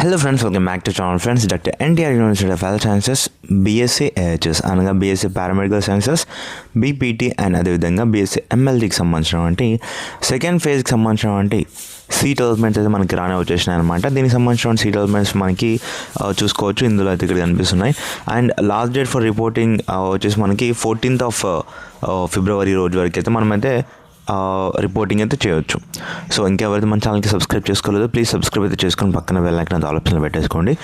Hello friends welcome back to channel friends doctor NTR university of health sciences BSc AHS అనగా BSc paramedical sciences BPT and అదేవిధంగా BSc ఎంఎల్టీకి సంబంధించినటువంటి second ఫేజ్కి సంబంధించినటువంటి see developments అయితే మనకి రానే వచ్చేసినాయి అనమాట దీనికి సంబంధించిన సీ డెవలప్మెంట్స్ మనకి చూసుకోవచ్చు. ఇందులో అయితే ఇక్కడ కనిపిస్తున్నాయి. And last date for reporting వచ్చేసి మనకి ఫోర్టీన్త్ ఆఫ్ ఫిబ్రవరి రోజు వరకు అయితే మనమైతే రిపోర్టింగ్ అయితే చేయొచ్చు. సో ఇంకెవరైతే మన ఛానల్కి సబ్స్క్రైబ్ చేసుకోలేదో ప్లీజ్ సబ్స్క్రైబ్ అయితే చేసుకొని పక్కన వెళ్ళాక నా ఆలోచనలు పెట్టేసుకోండి.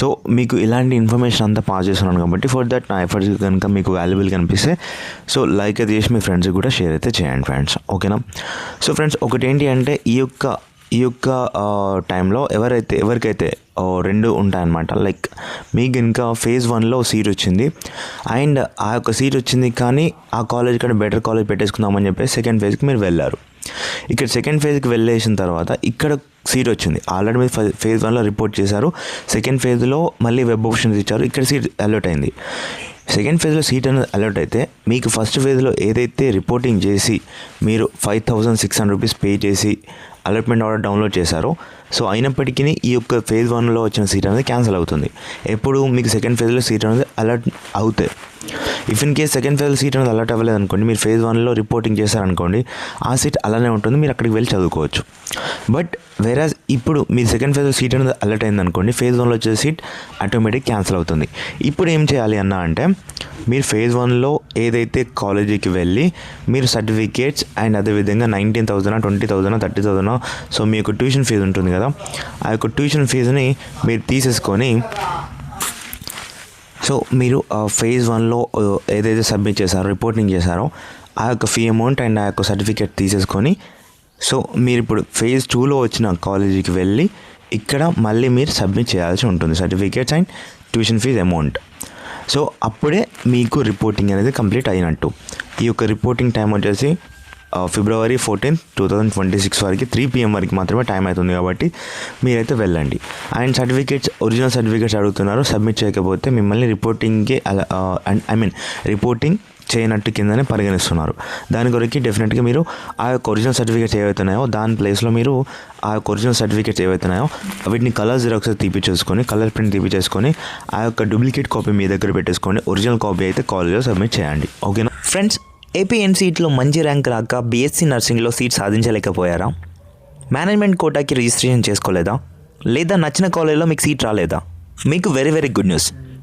సో మీకు ఇలాంటి ఇన్ఫర్మేషన్ అంతా పాస్ చేస్తున్నాను కాబట్టి ఫర్ దట్ నా ఎఫర్ట్స్ కనుక మీకు వాల్యుబుల్ కనిపిస్తే సో లైక్ అయితే చేసి మీ ఫ్రెండ్స్కి కూడా షేర్ అయితే చేయండి ఫ్రెండ్స్ ఓకేనా సో ఫ్రెండ్స్ ఒకటి ఏంటి అంటే ఈ యొక్క ఈ యొక్క టైంలో ఎవరైతే ఎవరికైతే రెండు ఉంటాయన్నమాట. లైక్ మీకు ఇంకా ఫేజ్ వన్లో సీట్ వచ్చింది. అండ్ ఆ యొక్క సీట్ వచ్చింది కానీ ఆ కాలేజ్ కంటే బెటర్ కాలేజ్ పెట్టేసుకుందామని చెప్పి సెకండ్ ఫేజ్కి మీరు వెళ్ళారు. ఇక్కడ సెకండ్ ఫేజ్కి వెళ్ళేసిన తర్వాత ఇక్కడ సీట్ వచ్చింది. ఆల్రెడీ మీరు ఫేజ్ వన్లో రిపోర్ట్ చేశారు. సెకండ్ ఫేజ్లో మళ్ళీ వెబ్ ఆప్షన్స్ ఇచ్చారు. ఇక్కడ సీట్ అలర్ట్ అయింది. సెకండ్ ఫేజ్లో సీట్ అనేది అలర్ట్ అయితే మీకు ఫస్ట్ ఫేజ్లో ఏదైతే రిపోర్టింగ్ చేసి మీరు five thousand six hundred rupees pay చేసి అలాట్మెంట్ ఆర్డర్ డౌన్లోడ్ చేశారో. సో అయినప్పటికీ ఈ యొక్క ఫేజ్ వన్లో వచ్చిన సీట్ అనేది క్యాన్సిల్ అవుతుంది. ఎప్పుడు మీకు సెకండ్ ఫేజ్లో సీట్ అనేది అలర్ట్ అవుతాయి. If in case second phase seat అనేది అలర్ట్ అవ్వలేదు అనుకోండి మీరు ఫేజ్ వన్లో రిపోర్టింగ్ చేశారనుకోండి ఆ సీట్ అలానే ఉంటుంది మీరు అక్కడికి వెళ్ళి చదువుకోవచ్చు. బట్ వేరాజ్ ఇప్పుడు మీరు సెకండ్ ఫేజ్లో సీట్ అనేది అలర్ట్ అయింది అనుకోండి ఫేజ్ వన్లో వచ్చే సీట్ ఆటోమేటిక్ క్యాన్సిల్ అవుతుంది. ఇప్పుడు ఏం చేయాలి అన్న అంటే మీరు ఫేజ్ వన్లో ఏదైతే కాలేజీకి వెళ్ళి మీరు సర్టిఫికేట్స్ అండ్ అదేవిధంగా nineteen thousand twenty thousand thirty thousand so మీ యొక్క ట్యూషన్ ఫీజు ఉంటుంది కదా. ఆ యొక్క ట్యూషన్ ఫీజుని మీరు తీసేసుకొని సో మీరు ఫేజ్ వన్లో ఏదైతే సబ్మిట్ చేశారో రిపోర్టింగ్ చేశారో ఆ యొక్క ఫీ అమౌంట్ అండ్ ఆ యొక్క సర్టిఫికేట్ తీసేసుకొని సో మీరు ఇప్పుడు ఫేజ్ టూలో వచ్చిన కాలేజీకి వెళ్ళి ఇక్కడ మళ్ళీ మీరు సబ్మిట్ చేయాల్సి ఉంటుంది. Certificates and tuition fee amount so అప్పుడే మీకు రిపోర్టింగ్ అనేది కంప్లీట్ అయినట్టు. ఈ యొక్క రిపోర్టింగ్ టైం వచ్చేసి February fourteenth two thousand twenty six వరకు త్రీ పిఎం వరకు మాత్రమే టైం అవుతుంది కాబట్టి మీరైతే వెళ్ళండి. అండ్ సర్టిఫికేట్స్ ఒరిజినల్ సర్టిఫికేట్స్ అడుగుతున్నారు. సబ్మిట్ చేయకపోతే మిమ్మల్ని రిపోర్టింగ్కి అండ్ ఐ మీన్ రిపోర్టింగ్ చేయనట్టు కిందనే పరిగణిస్తున్నారు. దాని గురించి డెఫినెట్గా మీరు ఆ యొక్క ఒరిజినల్ సర్టిఫికేట్స్ ఏవైతున్నాయో దాని ప్లేస్లో మీరు ఆ యొక్క ఒరిజినల్ సర్టిఫికేట్స్ ఏవైతున్నాయో వీటిని కలర్ జిరాక్స్ తీపిచ్చేసుకొని కలర్ ప్రింట్ తీపిచ్చేసుకొని ఆ యొక్క డూప్లికేట్ కాపీ మీ దగ్గర పెట్టేసుకొని ఒరిజినల్ కాపీ అయితే కాలేజ్లో సబ్మిట్ చేయండి. ఓకేనా ఫ్రెండ్స్ ఏపీఎన్సీట్లో మంచి ర్యాంక్ రాక బీఎస్సీ నర్సింగ్లో సీట్ సాధించలేకపోయారా? మేనేజ్మెంట్ కోటాకి రిజిస్ట్రేషన్ చేసుకోలేదా? లేదా నచ్చిన కాలేజ్లో మీకు సీట్ రాలేదా? మీకు very very good news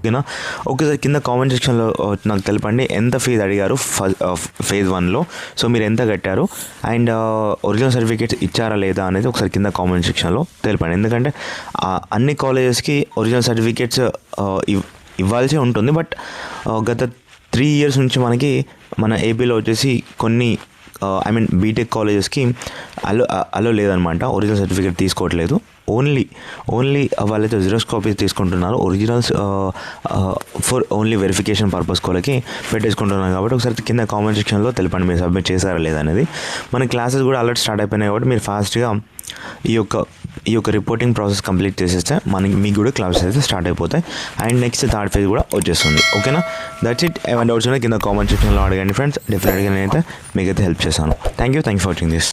ఓకేనా ఒకసారి కింద కామెంట్ సెక్షన్లో నాకు తెలపండి. ఎంత ఫీజు అడిగారు ఫేజ్ వన్లో సో మీరు ఎంత కట్టారు? అండ్ ఒరిజినల్ సర్టిఫికేట్స్ ఇచ్చారా లేదా అనేది ఒకసారి కింద కామెంట్ సెక్షన్లో తెలపండి. ఎందుకంటే అన్ని కాలేజెస్కి ఒరిజినల్ సర్టిఫికేట్స్ ఇవ్వాల్సి ఉంటుంది. బట్ గత త్రీ ఇయర్స్ నుంచి మనకి మన ఏపీలో వచ్చేసి కొన్ని ఐ మీన్ బీటెక్ కాలేజెస్కి అలో అలో లేదనమాట. ఒరిజినల్ సర్టిఫికేట్ తీసుకోవట్లేదు. ఓన్లీ ఓన్లీ వాళ్ళైతే జిరాక్స్ కాపీస్ తీసుకుంటున్నారు. Originals for only verification purpose కోలకి పెట్టేసుకుంటున్నారు కాబట్టి ఒకసారి కింద కామెంట్ సెక్షన్లో తెలపండి మీరు సబ్మిట్ చేశారా లేదనేది మన క్లాసెస్ కూడా అలర్ట్ స్టార్ట్ అయిపోయినాయి కాబట్టి మీరు ఫాస్ట్గా ఈ యొక్క ఈ యొక్క రిపోర్టింగ్ ప్రాసెస్ కంప్లీట్ చేసేస్తే మనకి మీకు కూడా క్లాసెస్ అయితే స్టార్ట్ అయిపోతాయి. అండ్ నెక్స్ట్ థర్డ్ ఫేజ్ కూడా వచ్చేస్తుంది. ఓకేనా దట్స్ ఇట్ ఏమైనా డౌట్స్ ఉన్నాయి కింద కామెంట్ సెక్షన్లో అడగండి ఫ్రెండ్స్ డెఫినెట్గా నేనైతే మీకైతే హెల్ప్ చేస్తాను. Thank you thank you for watching this